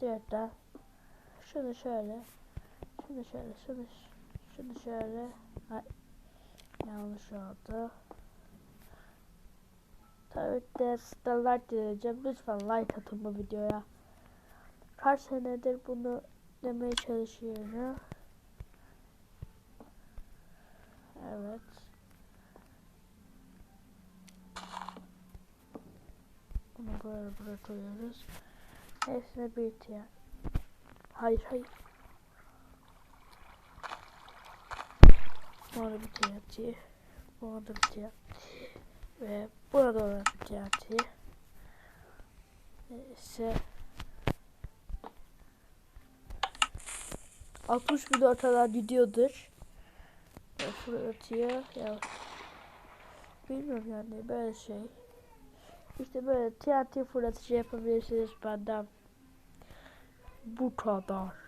Diğerden şunu şöyle şunu şöyle şunu şunu şöyle Ay, yanlış oldu. Tabii de like diyeceğim. Lütfen like atın bu videoya. Kaç senedir bunu demeye çalışıyorum. Evet. Bunu böyle buraya Hepsine bir ihtiyaç. Hayır hayır. Da bir TNT. Buna da bir TNT. Ve buna da olan bir TNT. Neyse. 60 bin ortadan gidiyordur. Fırlatıyor. Ya. Bilmiyorum yani böyle şey. İşte böyle TNT fırlatıcı yapabilirsiniz benden. Bu kadar.